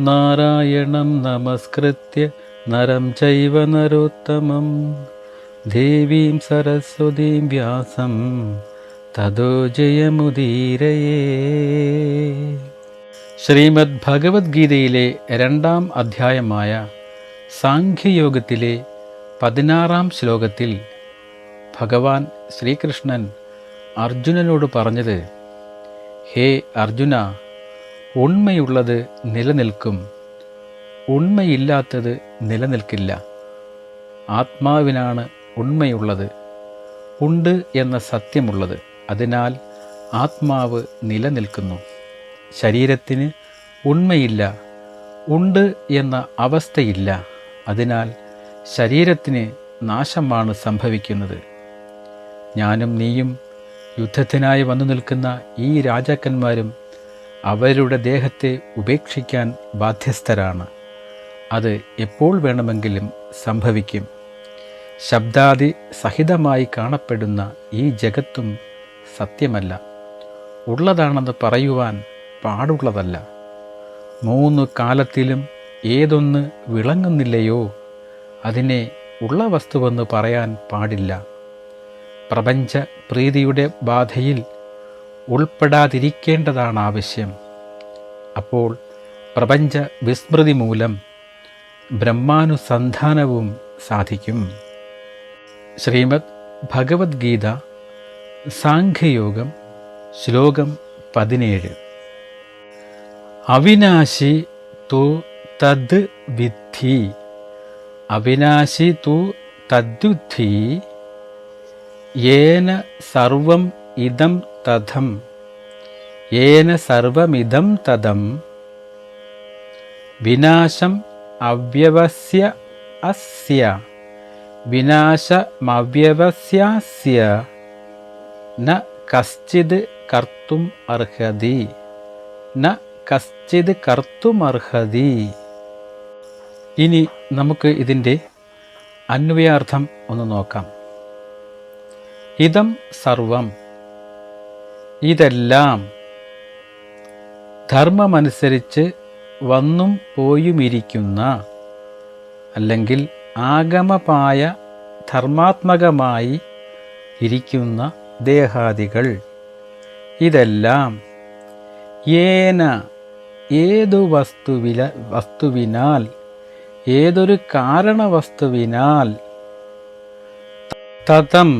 നാരായണം നമസ്കൃത്യ നരം ചൈവ നരോത്തമം. ദേവീം സരസ്വതീം വ്യാസം തതോ ജയമുദീരയേ. ശ്രീമദ് ഭഗവത്ഗീതയിലെ രണ്ടാം അധ്യായമായ സാഖ്യയോഗത്തിലെ പതിനാറാം ശ്ലോകത്തിൽ ഭഗവാൻ ശ്രീകൃഷ്ണൻ അർജുനനോട് പറഞ്ഞത് ഹേ അർജുന ഉണ്മയുള്ളത് നിലനിൽക്കും ഉണ്മയില്ലാത്തത് നിലനിൽക്കില്ല ആത്മാവിനാണ് ഉണ്മയുള്ളത് ഉണ്ട് എന്ന സത്യമുള്ളത് അതിനാൽ ആത്മാവ് നിലനിൽക്കുന്നു. ശരീരത്തിന് ഉണ്മയില്ല. ഉണ്ട് എന്ന അവസ്ഥയില്ല. അതിനാൽ ശരീരത്തിന് നാശമാണ് സംഭവിക്കുന്നത്. ഞാനും നീയും യുദ്ധത്തിനായി വന്നു നിൽക്കുന്ന ഈ രാജാക്കന്മാരും അവരുടെ ദേഹത്തെ ഉപേക്ഷിക്കാൻ ബാധ്യസ്ഥരാണ്. അത് എപ്പോൾ വേണമെങ്കിലും സംഭവിക്കും. ശബ്ദാദി സഹിതമായി കാണപ്പെടുന്ന ഈ ജഗത്തും സത്യമല്ല. ഉള്ളതാണെന്ന് പറയുവാൻ പാടുള്ളതല്ല. മൂന്ന് കാലത്തിലും ഏതൊന്ന് വിളങ്ങുന്നില്ലയോ അതിനെ ഉള്ള വസ്തുവെന്ന് പറയാൻ പാടില്ല. പ്രപഞ്ച പ്രീതിയുടെ ബാധയിൽ ഉൾപ്പെടാതിരിക്കേണ്ടതാണ് ആവശ്യം. അപ്പോൾ പ്രപഞ്ച വിസ്മൃതി മൂലം ബ്രഹ്മാനുസന്ധാനവും സാധിക്കും. ശ്രീമദ് ഭഗവത്ഗീത സാഖ്യയോഗം ശ്ലോകം പതിനേഴ്. അവിനാശി തു തദ് വിദ്ധി അവിനാശി തു തദ്വിദ്ധി യേന സർവം ഇദം തഥം. യേന സർവമിതം തഥം. വിനാശം അവ്യവസ്യ അസ്യ. വിനാശമവ്യവസ്യാസ്യ. ന കശ്ചിത് കർത്തും അർഹതി. ന കശ്ചിത് കർത്തുമർഹതി ഇനി നമുക്ക് ഇതിന്റെ അന്വയാർത്ഥം ഒന്ന് നോക്കാം. ഇതം സർവം. ഇതെല്ലാം ധർമ്മമനുസരിച്ച് വന്നും പോയുമിരിക്കുന്ന അല്ലെങ്കിൽ ആഗമപായ ധർമാത്മകമായി ഇരിക്കുന്ന ദേഹാദികൾ. ഇതെല്ലാം ഏന ഏതു വസ്തുവില വസ്തുവിനാൽ ഏതൊരു കാരണവസ്തുവിനാൽ തതം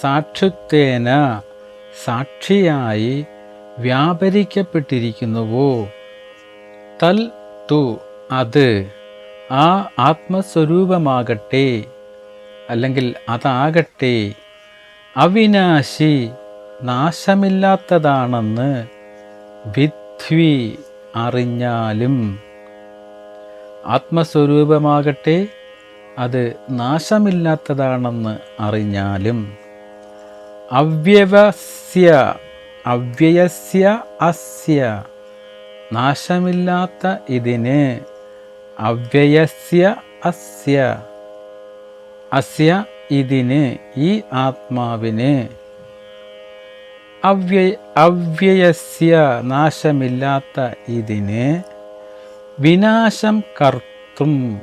സാക്ഷിത്വേന സാക്ഷിയായി വ്യാപരിക്കപ്പെട്ടിരിക്കുന്നുവോ? തൽ തു അത് ആ ആത്മസ്വരൂപമാകട്ടെ അല്ലെങ്കിൽ അതാകട്ടെ അവിനാശി നാശമില്ലാത്തതാണെന്ന് വിധ്വി അറിഞ്ഞാലും. ആത്മസ്വരൂപമാകട്ടെ അത് നാശമില്ലാത്തതാണെന്ന് അറിഞ്ഞാലും. അവ്യവസ്യ അവ്യയസ്യ അസ്യ. നാശമില്ലാത്ത ഇതിന് അവ്യയസ്യ അസ്യ. അസ്യ ഇതിന് ഈ ആത്മാവിന്. അവ്യയ അവ്യയസ്യ നാശമില്ലാത്ത ഇതിന് വിനാശം കർത്തും.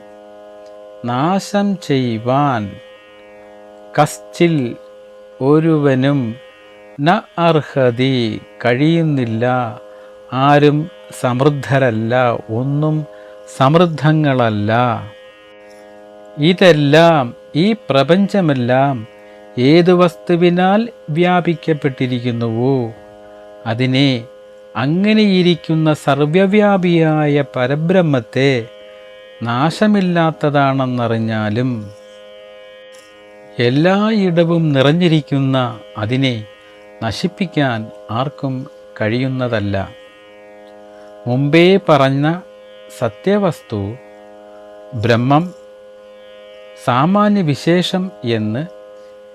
നാശം ചെയ്യുവാൻ കസ്റ്റിൽ ഒരുവനും ന അർഹതി കഴിയുന്നില്ല. ആരും സമൃദ്ധരല്ല ഒന്നും സമൃദ്ധങ്ങളല്ല. ഇതെല്ലാം ഈ പ്രപഞ്ചമെല്ലാം ഏതു വസ്തുവിനാൽ വ്യാപിക്കപ്പെട്ടിരിക്കുന്നുവോ? അതിനെ അങ്ങനെയിരിക്കുന്ന സർവവ്യാപിയായ പരബ്രഹ്മത്തെ നാശമില്ലാത്തതാണെന്നറിഞ്ഞാലും എല്ലായിടവും നിറഞ്ഞിരിക്കുന്ന അതിനെ നശിപ്പിക്കാൻ ആർക്കും കഴിയുന്നതല്ല. മുമ്പേ പറഞ്ഞ സത്യവസ്തു ബ്രഹ്മം സാമാന്യവിശേഷം എന്ന്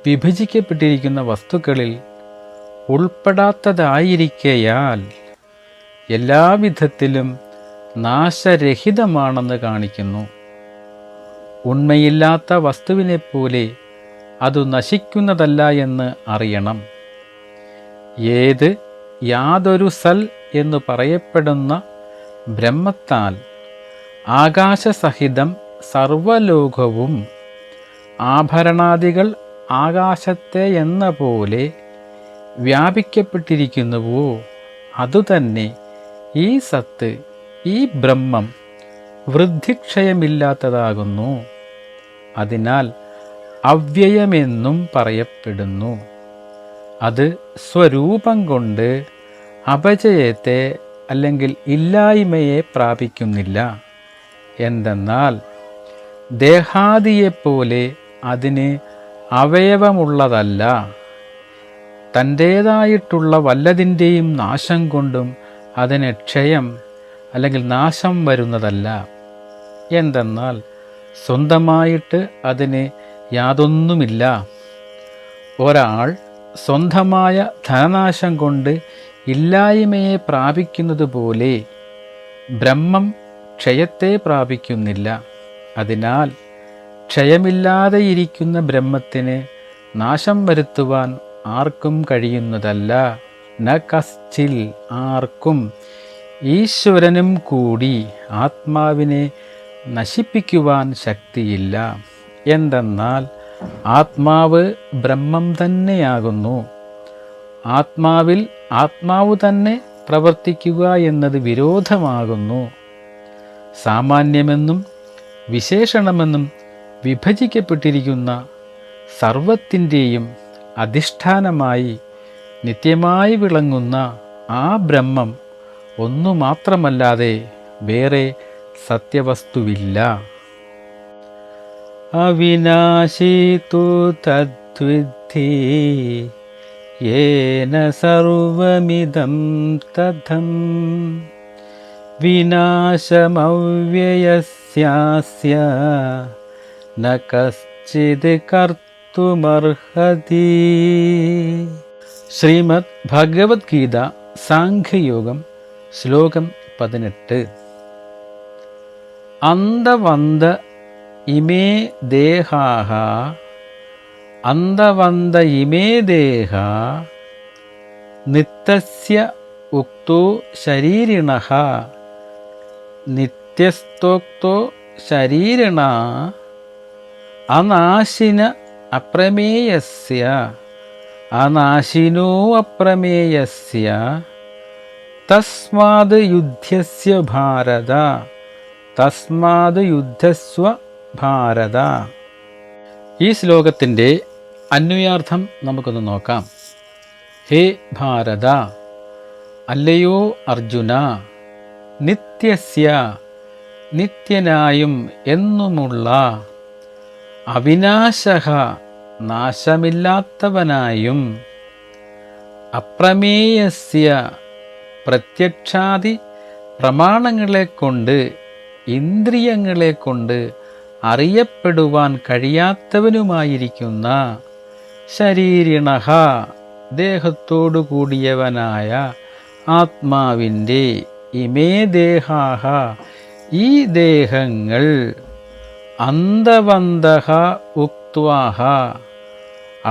വിഭജിക്കപ്പെട്ടിരിക്കുന്ന വസ്തുക്കളിൽ ഉൾപ്പെടാത്തതായിരിക്കയാൽ എല്ലാവിധത്തിലും നാശരഹിതമാണെന്ന് കാണിക്കുന്നു. ഉണ്മയില്ലാത്ത വസ്തുവിനെപ്പോലെ അതു നശിക്കുന്നതല്ല എന്ന് അറിയണം. ഏത് യാതൊരു സൽ എന്ന് പറയപ്പെടുന്ന ബ്രഹ്മത്താൽ ആകാശസഹിതം സർവലോകവും ആഭരണാദികൾ ആകാശത്തെ എന്ന പോലെ വ്യാപിക്കപ്പെട്ടിരിക്കുന്നുവോ അതുതന്നെ ഈ സത്ത് ഈ ബ്രഹ്മം വൃദ്ധിക്ഷയമില്ലാത്തതാകുന്നു. അതിനാൽ അവ്യയമെന്നും പറയപ്പെടുന്നു. അത് സ്വരൂപം കൊണ്ട് അപജയത്തെ അല്ലെങ്കിൽ ഇല്ലായ്മയെ പ്രാപിക്കുന്നില്ല. എന്തെന്നാൽ ദേഹാദിയെപ്പോലെ അതിന് അവയവമുള്ളതല്ല. തന്റേതായിട്ടുള്ള വല്ലതിന്റെയും നാശം കൊണ്ടും അതിന് ക്ഷയം അല്ലെങ്കിൽ നാശം വരുന്നതല്ല. എന്തെന്നാൽ സ്വന്തമായിട്ട് അതിന് യാതൊന്നുമില്ല. ഒരാൾ സ്വന്തമായ ധനനാശം കൊണ്ട് ഇല്ലായ്മയെ പ്രാപിക്കുന്നത് പോലെ ബ്രഹ്മം ക്ഷയത്തെ പ്രാപിക്കുന്നില്ല. അതിനാൽ ക്ഷയമില്ലാതെയിരിക്കുന്ന ബ്രഹ്മത്തിന് നാശം വരുത്തുവാൻ ആർക്കും കഴിയുന്നതല്ല. ന കസ്റ്റിൽ ആർക്കും ഈശ്വരനും കൂടി ആത്മാവിനെ നശിപ്പിക്കുവാൻ ശക്തിയില്ല. എന്തെന്നാൽ ആത്മാവ് ബ്രഹ്മം തന്നെയാകുന്നു. ആത്മാവിൽ ആത്മാവ് തന്നെ പ്രവർത്തിക്കുക എന്നത് വിരോധമാകുന്നു. സാമാന്യമെന്നും വിശേഷണമെന്നും വിഭജിക്കപ്പെട്ടിരിക്കുന്ന സർവത്തിന്റെയും അധിഷ്ഠാനമായി നിത്യമായി വിളങ്ങുന്ന ആ ബ്രഹ്മം ഒന്നു മാത്രമല്ലാതെ വേറെ സത്യവസ്തുവില്ല. അവിനാശി തു തദ്വിദ്ധി യേന സർവമിദം തഥം വിനാശമവ്യയസ്യാസ്യ ന കശ്ചിത് കർത്തുമർഹതി ശ്രീമദ് ഭഗവത്ഗീത സാഖ്യയോഗം ശ്ലോകം പതിനെട്ട്. അന്തവന്ത ഇമേ ദേഹാഹ അന്തവന്ത ഇമേ ദേഹ നിത്യസ്യ ഉക്തോ ശരീരിണ നിത്യസ്തോക്തോ ശരീരിണ അനാശിന അപ്രമേയസ്യ അനാശിനോ അപ്രമേയസ്യ തസ്മാത് യുദ്ധസ്യ ഭാരത തസ്മാത് യുദ്ധസ്വ ഭാരത. ഈ ശ്ലോകത്തിന്റെ അന്വയാർത്ഥം നമുക്കൊന്ന് നോക്കാം. ഹേ ഭാരത അല്ലയോ അർജുന നിത്യസ്യ നിത്യനായും എന്നുമുള്ള അവിനാശ നാശമില്ലാത്തവനായും അപ്രമേയസ്യ പ്രത്യക്ഷാദി പ്രമാണങ്ങളെ കൊണ്ട് ഇന്ദ്രിയങ്ങളെ കൊണ്ട് അറിയപ്പെടുവാൻ കഴിയാത്തവനുമായിരിക്കുന്ന ശരീരിണഹ ദേഹത്തോടു കൂടിയവനായ ആത്മാവിന്റെ ഇമേ ദേഹാഹ ഈ ദേഹങ്ങൾ അന്തവന്തഹ ഉക്വാഹ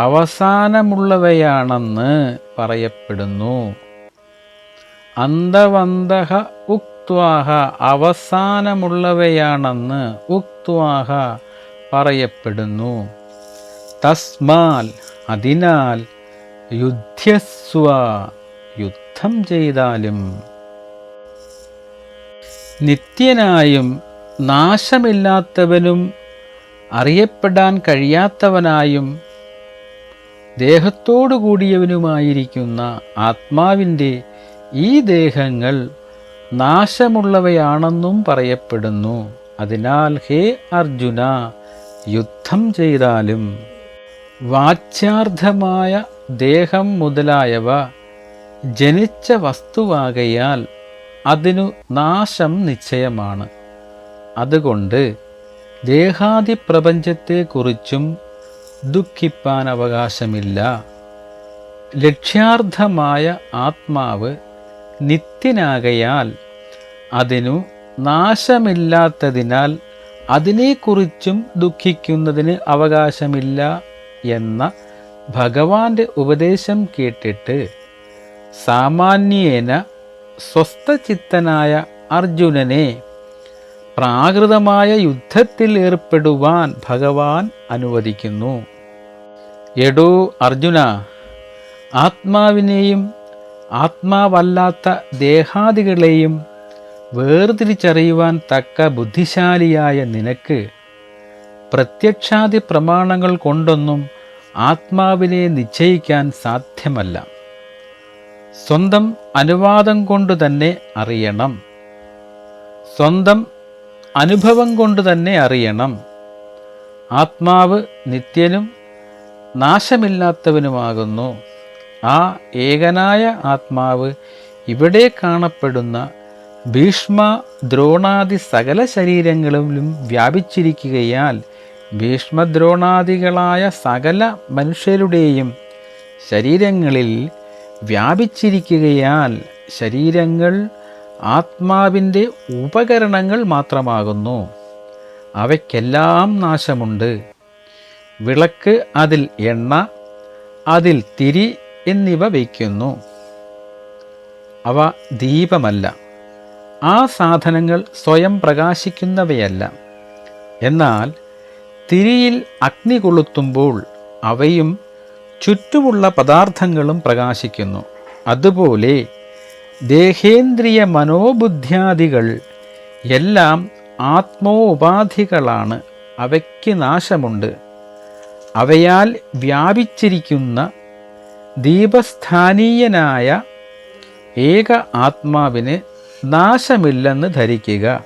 അവസാനമുള്ളവയാണെന്ന് പറയപ്പെടുന്നു. അന്തവന്തഹ ഉക്വാഹ അവസാനമുള്ളവയാണെന്ന് ഉക്വാഹ പറയപ്പെടുന്നു. തസ്മാൽ അതിനാൽ യുദ്ധ്യസ്വ യുദ്ധം ചെയ്താലും നിത്യനായും നാശമില്ലാത്തവനും അറിയപ്പെടാൻ കഴിയാത്തവനായും ദേഹത്തോടു കൂടിയവനുമായിരിക്കുന്ന ആത്മാവിന്റെ ഈ ദേഹങ്ങൾ നാശമുള്ളവയാണെന്നും പറയപ്പെടുന്നു. അതിനാൽ ഹേ അർജുന യുദ്ധം ചെയ്താലും വാച്യാർത്ഥമായ ദേഹം മുതലായവ ജനിച്ച വസ്തുവാകയാൽ അതിനു നാശം നിശ്ചയമാണ്. അതുകൊണ്ട് ദേഹാദി പ്രപഞ്ചത്തെക്കുറിച്ചും ദുഃഖിപ്പാൻ അവകാശമില്ല. ലക്ഷ്യാർത്ഥമായ ആത്മാവ് നിത്യനാകയാൽ അതിനു നാശമില്ലാത്തതിനാൽ അതിനെക്കുറിച്ചും ദുഃഖിക്കുന്നതിന് അവകാശമില്ല എന്ന ഭഗവാന്റെ ഉപദേശം കേട്ടിട്ട് സാമാന്യേന സ്വസ്ഥചിത്തനായ അർജുനനെ പ്രാകൃതമായ യുദ്ധത്തിൽ ഏർപ്പെടുവാൻ ഭഗവാൻ അനുവദിക്കുന്നു. എടോ അർജുന ആത്മാവിനെയും ആത്മാവല്ലാത്ത ദേഹാദികളെയും വേർതിരിച്ചറിയുവാൻ തക്ക ബുദ്ധിശാലിയായ നിനക്ക് പ്രത്യക്ഷാദി പ്രമാണങ്ങൾ കൊണ്ടൊന്നും ആത്മാവിനെ നിശ്ചയിക്കാൻ സാധ്യമല്ല. സ്വന്തം അനുവാദം കൊണ്ട് തന്നെ അറിയണം. സ്വന്തം അനുഭവം കൊണ്ട് തന്നെ അറിയണം. ആത്മാവ് നിത്യനും നാശമില്ലാത്തവനുമാകുന്നു. ആ ഏകനായ ആത്മാവ് ഇവിടെ കാണപ്പെടുന്ന ഭീഷ്മ ദ്രോണാദി സകല ശരീരങ്ങളിലും വ്യാപിച്ചിരിക്കുകയാൽ ഭീഷ്മദ്രോണാദികളായ സകല മനുഷ്യരുടെയും ശരീരങ്ങളിൽ വ്യാപിച്ചിരിക്കുകയാൽ ശരീരങ്ങൾ ആത്മാവിന്റെ ഉപകരണങ്ങൾ മാത്രമാകുന്നു. അവയ്ക്കെല്ലാം നാശമുണ്ട്. വിളക്ക് അതിൽ എണ്ണ അതിൽ തിരി എന്നിവ വയ്ക്കുന്നു. അവ ദീപമല്ല. ആ സാധനങ്ങൾ സ്വയം പ്രകാശിക്കുന്നവയല്ല. എന്നാൽ തിരിയിൽ അഗ്നി കൊളുത്തുമ്പോൾ അവയും ചുറ്റുമുള്ള പദാർത്ഥങ്ങളും പ്രകാശിക്കുന്നു. അതുപോലെ ദേഹേന്ദ്രിയ മനോബുദ്ധ്യാദികൾ എല്ലാം ആത്മോപാധികളാണ്. അവയ്ക്ക് നാശമുണ്ട്. അവയാൽ വ്യാപിച്ചിരിക്കുന്ന ദീപസ്ഥാനീയനായ ഏക ആത്മാവിന് നാശമില്ലെന്ന് ധരിക്കുക.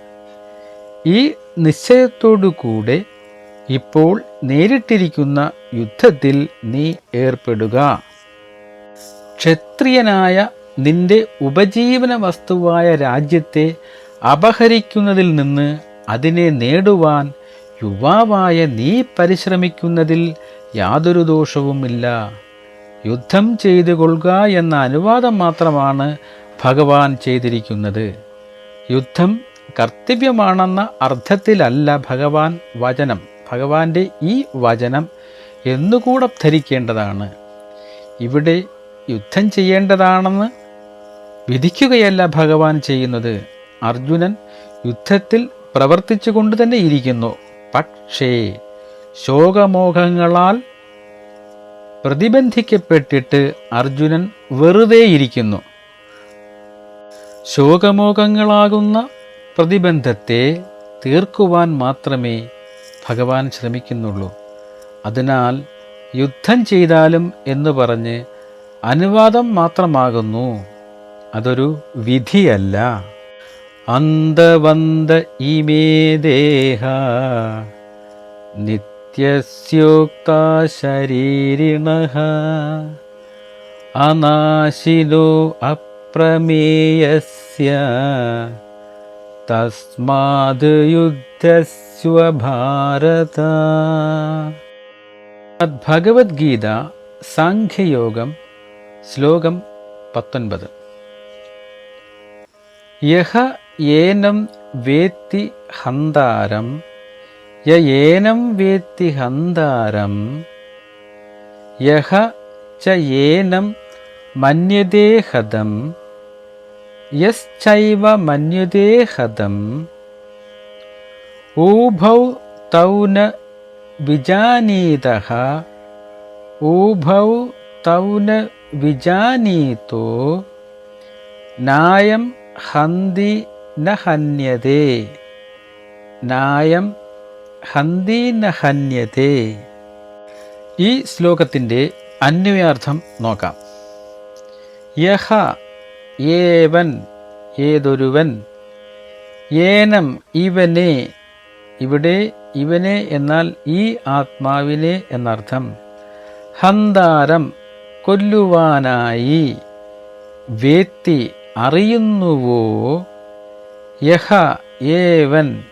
ഈ നിശ്ചയത്തോടു കൂടെ ഇപ്പോൾ നേരിട്ടിരിക്കുന്ന യുദ്ധത്തിൽ നീ ഏർപ്പെടുക. ക്ഷത്രിയനായ നിന്റെ ഉപജീവന വസ്തുവായ രാജ്യത്തെ അപഹരിക്കുന്നതിൽ നിന്ന് അതിനെ നേടുവാൻ യുവാവായ നീ പരിശ്രമിക്കുന്നതിൽ യാതൊരു ദോഷവുമില്ല. യുദ്ധം ചെയ്തു കൊള്ളുക എന്ന അനുവാദം മാത്രമാണ് ഭഗവാൻ ചെയ്തിരിക്കുന്നത്. യുദ്ധം കർത്തവ്യമാണെന്ന അർത്ഥത്തിലല്ല ഭഗവാൻ വചനം. ഭഗവാന്റെ ഈ വചനം എന്നുകൂടെ ധരിക്കേണ്ടതാണ്. ഇവിടെ യുദ്ധം ചെയ്യേണ്ടതാണെന്ന് വിധിക്കുകയല്ല ഭഗവാൻ ചെയ്യുന്നത്. അർജുനൻ യുദ്ധത്തിൽ പ്രവർത്തിച്ചു കൊണ്ട് തന്നെ ഇരിക്കുന്നു. പക്ഷേ ശോകമോഹങ്ങളാൽ പ്രതിബന്ധിക്കപ്പെട്ടിട്ട് അർജുനൻ വെറുതെ ഇരിക്കുന്നു ശോകമോഹങ്ങളാകുന്ന പ്രതിബന്ധത്തെ തീർക്കുവാൻ മാത്രമേ ഭഗവാൻ ശ്രമിക്കുന്നുള്ളൂ. അതിനാൽ യുദ്ധം ചെയ്താലും എന്ന് പറഞ്ഞ് അനുവാദം മാത്രമാകുന്നു. അതൊരു വിധിയല്ല. അന്തവന്ത ഇമേ ദേഹ നിത്യസ്യോക്ത ശരീരിണ അനാശിലോ അപ്രമേയസ്യ തസ്മാത് യുദ്ധസ്വ ഭാരത ഭഗവത്ഗീത സാഖ്യയോഗം ശ്ലോകം പത്തൊൻപത്. യഹ ഏനം വേത്തി ഹന്താരം യേനം വേത്തി ഹന്താരം യഹ ച ഏനം മന്യതേ ഹതം യശ്ചൈവ മന്യതേ ഊഭൗ തൗ ന വിജാനീതഃ. ഊഭൗ തൗ ന വിജാനീതോ. നായം ഹന്തി ന ഹന്യതേ നായം ഹന്തി ന ഹന്യതേ ഈ ശ്ലോകത്തിന്റെ അന്വയാർത്ഥം നോക്കാം. യഹ ഏവൻ ഏതൊരുവൻ. ഏനം ഇവനെ ഇവിടെ ഇവനെ എന്നാൽ ഈ ആത്മാവിനെ എന്നർത്ഥം. ഹന്താരം കൊല്ലുവാനായി വേത്തി അറിയുന്നുവോ? യഹ ഏവൻ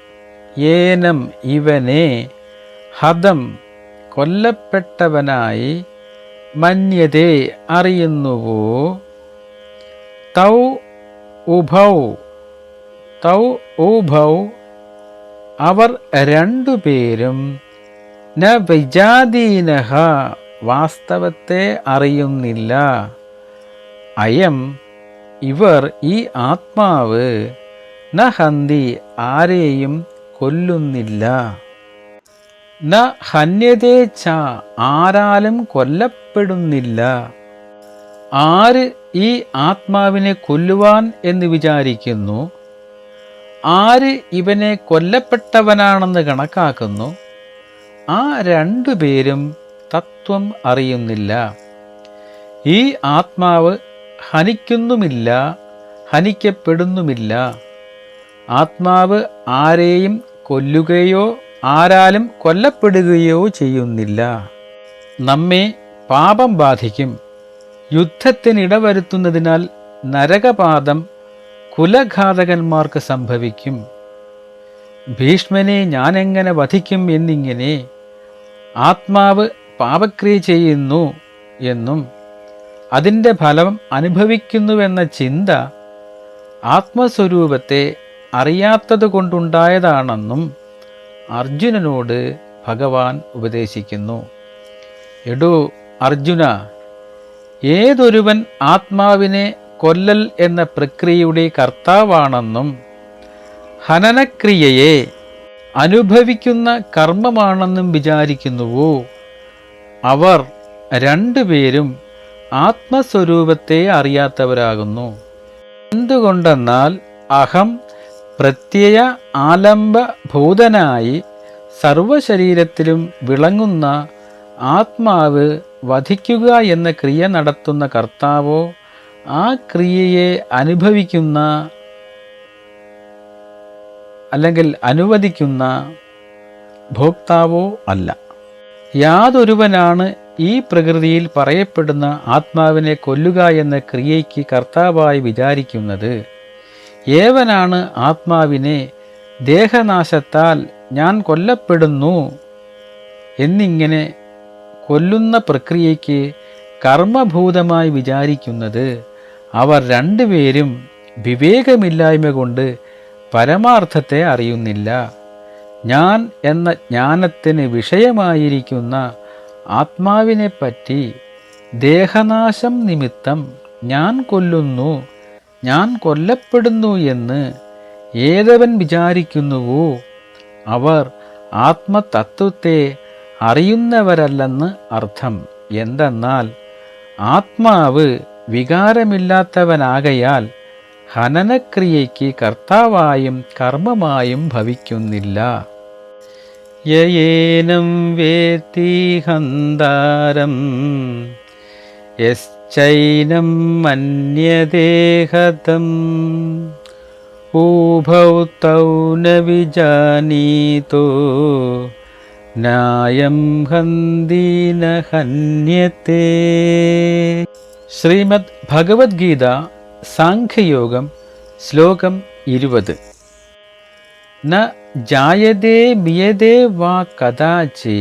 ഏനം ഇവനെ ഹതം കൊല്ലപ്പെട്ടവനായി മന്യതേ അറിയുന്നുവോ? തൗ ഉഭൗ തൗ ഉഭൗ അവർ രണ്ടുപേരും ന വിജാതീനഹ വാസ്തവത്തെ അറിയുന്നില്ല. അയം ഇവർ ഈ ആത്മാവ് ന ഹന്തി ആരെയും കൊല്ലുന്നില്ല. ന ഹന്യതേ ച ആരാലും കൊല്ലപ്പെടുന്നില്ല. ആര് ഈ ആത്മാവിനെ കൊല്ലുവാൻ എന്ന് വിചാരിക്കുന്നു? ആര് ഇവനെ കൊല്ലപ്പെട്ടവനാണെന്ന് കണക്കാക്കുന്നു? ആ രണ്ടു പേരും തത്വം അറിയുന്നില്ല. ഈ ആത്മാവ് ഹനിക്കുന്നുമില്ല ഹനിക്കപ്പെടുന്നുമില്ല. ആത്മാവ് ആരെയും കൊല്ലുകയോ ആരാലും കൊല്ലപ്പെടുകയോ ചെയ്യുന്നില്ല. നമ്മെ പാപം ബാധിക്കും. യുദ്ധത്തിനിടവരുത്തുന്നതിനാൽ നരകപാതം കുലഘാതകന്മാർക്ക് സംഭവിക്കും. ഭീഷ്മനെ ഞാനെങ്ങനെ വധിക്കും എന്നിങ്ങനെ ആത്മാവ് പാപക്രിയ ചെയ്യുന്നു എന്നും അതിന്റെ ഫലം അനുഭവിക്കുന്നുവെന്ന ചിന്ത ആത്മസ്വരൂപത്തെ അറിയാത്തത് കൊണ്ടുണ്ടായതാണെന്നും അർജുനനോട് ഭഗവാൻ ഉപദേശിക്കുന്നു. എടോ അർജുന ഏതൊരുവൻ ആത്മാവിനെ കൊല്ലൽ എന്ന പ്രക്രിയയുടെ കർത്താവാണെന്നും ഹനനക്രിയയെ അനുഭവിക്കുന്ന കർമ്മമാണെന്നും വിചാരിക്കുന്നുവോ? അവർ രണ്ടുപേരും ആത്മസ്വരൂപത്തെ അറിയാത്തവരാകുന്നു. എന്തുകൊണ്ടെന്നാൽ അഹം പ്രത്യയ ആലംബഭൂതനായി സർവശരീരത്തിലും വിളങ്ങുന്ന ആത്മാവ് വധിക്കുക എന്ന ക്രിയ നടത്തുന്ന കർത്താവോ ആ ക്രിയയെ അനുഭവിക്കുന്ന അല്ലെങ്കിൽ അനുവദിക്കുന്ന ഭോക്താവോ അല്ല. യാതൊരുവനാണ് ഈ പ്രകൃതിയിൽ പറയപ്പെടുന്ന ആത്മാവിനെ കൊല്ലുക എന്ന ക്രിയയ്ക്ക് കർത്താവായി വിചാരിക്കുന്നത്. ഏവനാണ് ആത്മാവിനെ ദേഹനാശത്താൽ ഞാൻ കൊല്ലപ്പെടുന്നു എന്നിങ്ങനെ കൊല്ലുന്ന പ്രക്രിയയ്ക്ക് കർമ്മഭൂതമായി വിചാരിക്കുന്നത് അവർ രണ്ടുപേരും വിവേകമില്ലായ്മ കൊണ്ട് പരമാർത്ഥത്തെ അറിയുന്നില്ല. ഞാൻ എന്ന ജ്ഞാനത്തിന് വിഷയമായിരിക്കുന്ന ആത്മാവിനെപ്പറ്റി ദേഹനാശം നിമിത്തം ഞാൻ കൊല്ലുന്നു ഞാൻ കൊല്ലപ്പെടുന്നു എന്ന് ഏതവൻ വിചാരിക്കുന്നുവോ? അവർ ആത്മതത്വത്തെ അറിയുന്നവരല്ലെന്ന് അർത്ഥം എന്തെന്നാൽ ആത്മാവ് വികാരമില്ലാത്തവനാകയാൽ ഹനനക്രിയയ്ക്ക് കർത്താവായും കർമ്മമായും ഭവിക്കുന്നില്ല. യേനം വേത്തി ഹന്താരം യൈനം മന്യദേഹതം ഊഭൗ തൗ ന വിജാനീതോ ന്യായം ഹന്ദീന ഹന്യത്തെ. ശ്രീമദ് ഭഗവത്ഗീത സാഖ്യയോഗം ശ്ലോകം ഇരുപത്. ന ജായതേ മിയതേ വാ കഥാചി.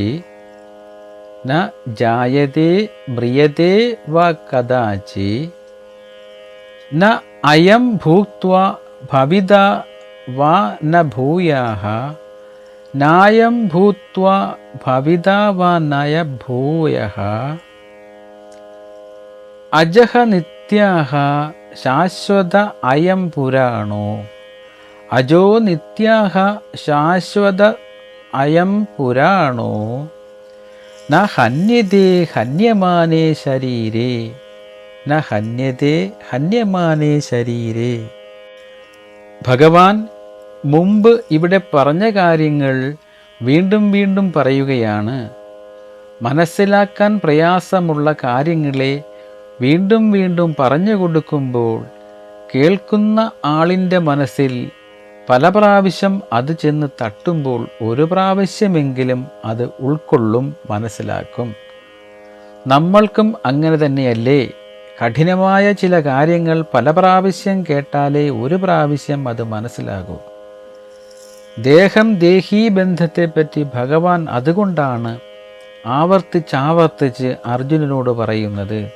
ന ജായതേ മ്രിയതേ വാ കഥാചി. ന അയം ഭൂക്ത്വ ഭവിത വാ ന ഭൂയാഹ. നായം ഭൂത്വ ഭവിത വാ നയ ഭൂയഃ അജഹ നിത്യാഹ ശാശ്വത അയം പുരാണോ അജോ നിത്യാഹ ശാശ്വത അയം പുരാണോ ന ഹന്യതേ ഹന്യമാനേ ശരീരേ ന ഹന്യതേ ഹന്യമാനേ ശരീരേ ഭഗവാൻ മുമ്പ് ഇവിടെ പറഞ്ഞ കാര്യങ്ങൾ വീണ്ടും വീണ്ടും പറയുകയാണ്. മനസ്സിലാക്കാൻ പ്രയാസമുള്ള കാര്യങ്ങളെ വീണ്ടും വീണ്ടും പറഞ്ഞു കൊടുക്കുമ്പോൾ കേൾക്കുന്ന ആളിന്റെ മനസ്സിൽ പല പ്രാവശ്യം അത് ചെന്ന് തട്ടുമ്പോൾ ഒരു പ്രാവശ്യമെങ്കിലും അത് ഉൾക്കൊള്ളും മനസ്സിലാക്കും. നമ്മൾക്കും അങ്ങനെ തന്നെയല്ലേ? കഠിനമായ ചില കാര്യങ്ങൾ പല പ്രാവശ്യം കേട്ടാലേ ഒരു പ്രാവശ്യം അത് മനസ്സിലാകൂ. ദേഹം ദേഹീ ബന്ധത്തെപ്പറ്റി ഭഗവാൻ അതുകൊണ്ടാണ് ആവർത്തിച്ചാവർത്തിച്ച് അർജുനനോട് പറയുന്നത്.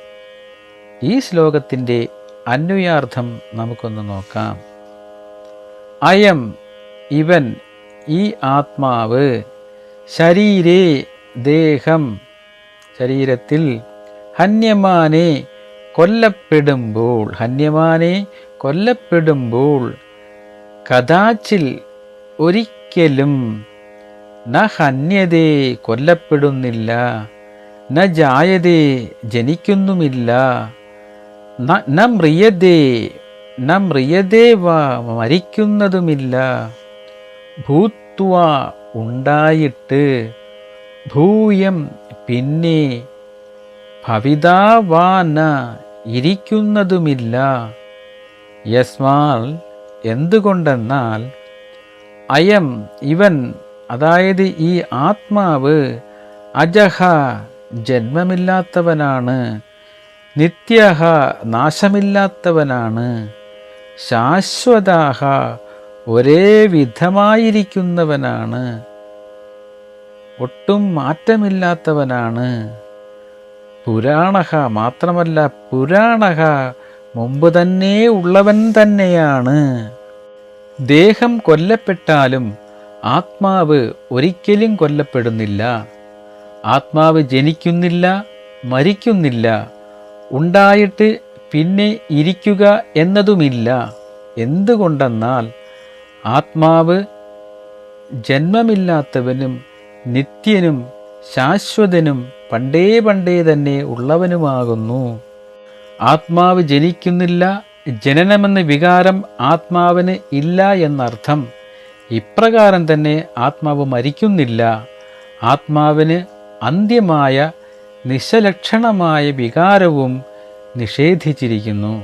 ഈ ശ്ലോകത്തിന്റെ അന്വയാർത്ഥം നമുക്കൊന്ന് നോക്കാം. അയം ഇവൻ ഈ ആത്മാവ് ശരീരേ ദേഹം. ശരീരത്തിൽ ഹന്യമാനെ കൊല്ലപ്പെടുമ്പോൾ ഹന്യമാനെ കൊല്ലപ്പെടുമ്പോൾ കഥാച്ചിൽ ഒരിക്കലും ന ഹന്യതേ കൊല്ലപ്പെടുന്നില്ല ന ജായതേ ജനിക്കുന്നുമില്ല ന- മ്രിയതേ ന മ്രിയതേ വ മരിക്കുന്നതുമില്ല. ഭൂത്വ ഉണ്ടായിട്ട് ഭൂയം പിന്നെ ഭവിതാവാന ഇരിക്കുന്നതുമില്ല. യസ്മാൽ എന്തുകൊണ്ടെന്നാൽ അയം ഇവൻ അതായത് ഈ ആത്മാവ് അജഹ ജന്മമില്ലാത്തവനാണ് നിത്യഹ നാശമില്ലാത്തവനാണ് ശാശ്വതാഹ ഒരേ വിധമായിരിക്കുന്നവനാണ് ഒട്ടും മാറ്റമില്ലാത്തവനാണ്. പുരാണഹ മാത്രമല്ല പുരാണഹ മുമ്പ് തന്നെ ഉള്ളവൻ തന്നെയാണ്. ദേഹം കൊല്ലപ്പെട്ടാലും ആത്മാവ് ഒരിക്കലും കൊല്ലപ്പെടുന്നില്ല. ആത്മാവ് ജനിക്കുന്നില്ല മരിക്കുന്നില്ല. ഉണ്ടായിട്ട് പിന്നെ ഇരിക്കുക എന്നതുമില്ല. എന്തുകൊണ്ടെന്നാൽ ആത്മാവ് ജന്മമില്ലാത്തവനും നിത്യനും ശാശ്വതനും പണ്ടേ പണ്ടേ തന്നെ ഉള്ളവനുമാകുന്നു. ആത്മാവ് ജനിക്കുന്നില്ല ജനനമെന്ന വികാരം ആത്മാവിന് ഇല്ല എന്നർത്ഥം ഇപ്രകാരം തന്നെ ആത്മാവ് മരിക്കുന്നില്ല. ആത്മാവിന് അന്ത്യമായ നിശലക്ഷണമായ വികാരവും നിഷേധിച്ചിരിക്കുന്നു.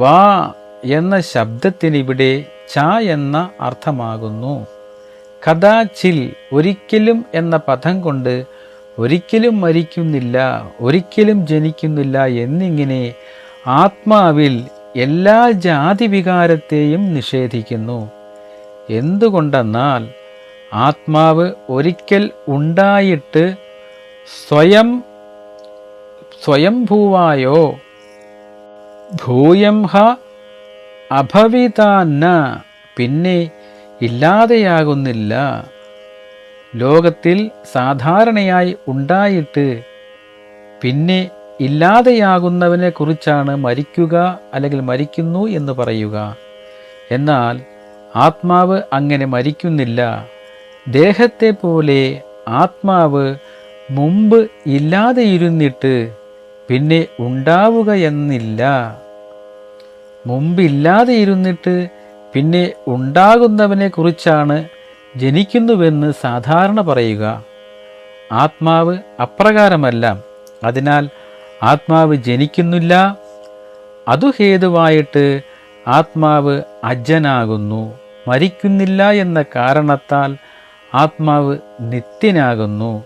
വാ എന്ന ശബ്ദത്തിന് ഇവിടെ ച എന്ന അർത്ഥമാകുന്നു. കഥാചിൽ ഒരിക്കലും എന്ന പദം കൊണ്ട് ഒരിക്കലും മരിക്കുന്നില്ല ഒരിക്കലും ജനിക്കുന്നില്ല എന്നിങ്ങനെ ആത്മാവിൽ എല്ലാ ജാതി വികാരത്തെയും നിഷേധിക്കുന്നു. എന്തുകൊണ്ടെന്നാൽ ആത്മാവ് ഒരിക്കൽ ഉണ്ടായിട്ട് സ്വയം സ്വയംഭൂവായോ ഭൂയം ഹ അഭവിതാന്ന പിന്നെ ഇല്ലാതെയാകുന്നില്ല. ലോകത്തിൽ സാധാരണയായി ഉണ്ടായിട്ട് പിന്നെ ഇല്ലാതെയാകുന്നവനെ കുറിച്ചാണ് മരിക്കുക അല്ലെങ്കിൽ മരിക്കുന്നു എന്ന് പറയുക. എന്നാൽ ആത്മാവ് അങ്ങനെ മരിക്കുന്നില്ല. ദേഹത്തെ പോലെ ആത്മാവ് മുമ്പ് ഇല്ലാതെയിരുന്നിട്ട് പിന്നെ ഉണ്ടാവുക എന്നില്ല മുമ്പില്ലാതെ ഇരുന്നിട്ട് പിന്നെ ഉണ്ടാകുന്നവനെ കുറിച്ചാണ് ജനിക്കുന്നുവെന്ന് സാധാരണ പറയുക. ആത്മാവ് അപ്രകാരമല്ല. അതിനാൽ ആത്മാവ് ജനിക്കുന്നില്ല അതു ഹേതുവായിട്ട് ആത്മാവ് അജ്ജനാകുന്നു മരിക്കുന്നില്ല എന്ന കാരണത്താൽ ആത്മാവ് നിത്യനാകുന്നു.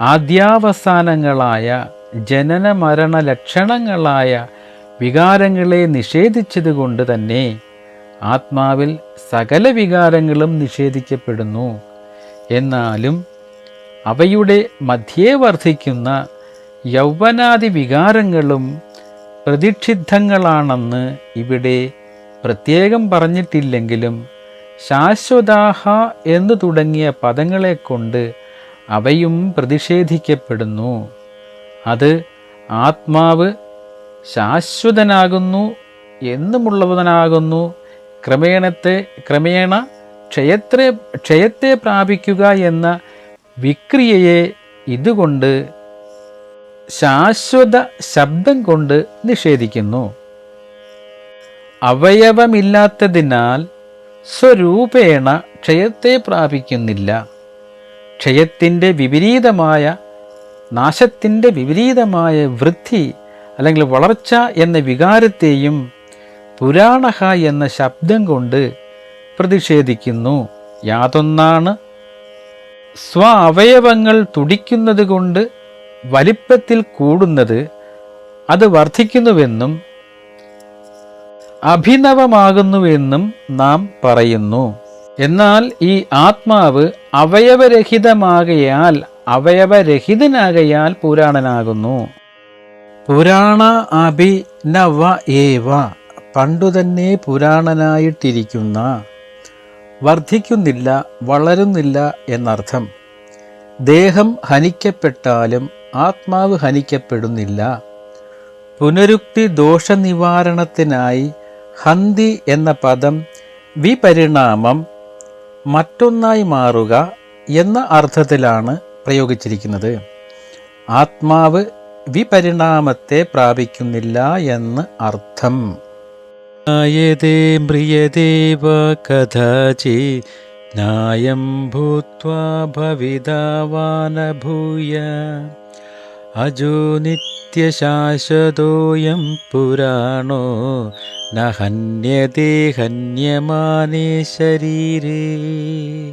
ആദ്യാവസാനങ്ങളായ ജനന മരണ ലക്ഷണങ്ങളായ വികാരങ്ങളെ നിഷേധിച്ചതുകൊണ്ട് തന്നെ ആത്മാവിൽ സകല വികാരങ്ങളും നിഷേധിക്കപ്പെടുന്നു. എന്നാലും അവയുടെ മധ്യേ വർദ്ധിക്കുന്ന യൗവനാദി വികാരങ്ങളും പ്രതിഷിദ്ധങ്ങളാണെന്ന് ഇവിടെ പ്രത്യേകം പറഞ്ഞിട്ടില്ലെങ്കിലും ശാശ്വതാഹ എന്ന് തുടങ്ങിയ പദങ്ങളെ കൊണ്ട് അവയും പ്രതിഷേധിക്കപ്പെടുന്നു. അത് ആത്മാവ് ശാശ്വതനാകുന്നു എന്നുമുള്ളവനാകുന്നു. ക്രമേണത്തെ ക്രമേണ ക്ഷയത്തെ ക്ഷയത്തെ പ്രാപിക്കുക എന്ന വിക്രിയയെ ഇതുകൊണ്ട് ശാശ്വത ശബ്ദം കൊണ്ട് നിഷേധിക്കുന്നു. അവയവമില്ലാത്തതിനാൽ സ്വരൂപേണ ക്ഷയത്തെ പ്രാപിക്കുന്നില്ല. ക്ഷയത്തിന്റെ വിപരീതമായ നാശത്തിന്റെ വിപരീതമായ വൃദ്ധി അല്ലെങ്കിൽ വളർച്ച എന്ന വികാരത്തെയും പുരാണഹ എന്ന ശബ്ദം കൊണ്ട് പ്രതിഷേധിക്കുന്നു. യാതൊന്നാണ് സ്വ അവയവങ്ങൾ തുടിക്കുന്നത് കൊണ്ട് വലിപ്പത്തിൽ കൂടുന്നത് അത് വർദ്ധിക്കുന്നുവെന്നും അഭിനവമാകുന്നുവെന്നും നാം പറയുന്നു. എന്നാൽ ഈ ആത്മാവ് അവയവരഹിതമാകയാൽ അവയവരഹിതനാകയാൽ പുരാണനാകുന്നു. പുരാണ അഭിനവ ഏവ പണ്ടുതന്നെ പുരാണനായിട്ടിരിക്കുന്ന വർദ്ധിക്കുന്നില്ല വളരുന്നില്ല എന്നർത്ഥം. ദേഹം ഹനിക്കപ്പെട്ടാലും ആത്മാവ് ഹനിക്കപ്പെടുന്നില്ല. പുനരുക്തി ദോഷനിവാരണത്തിനായി ഹന്തി എന്ന പദം വിപരിണാമം മറ്റൊന്നായി മാറുക എന്ന അർത്ഥത്തിലാണ് പ്രയോഗിച്ചിരിക്കുന്നത്. ആത്മാവ് വിപരിണാമത്തെ പ്രാപിക്കുന്നില്ല എന്ന് അർത്ഥം. ായതേ മ്രിയദേവ കഥാചി ന്യായം ഭൂത്വാ ഭവിതാവാനഭൂയ. അജോ നിത്യശാശ്വതോയം പുരാണോ? ഹന്യതേ ഹന്യമാനേ ശരീരേ.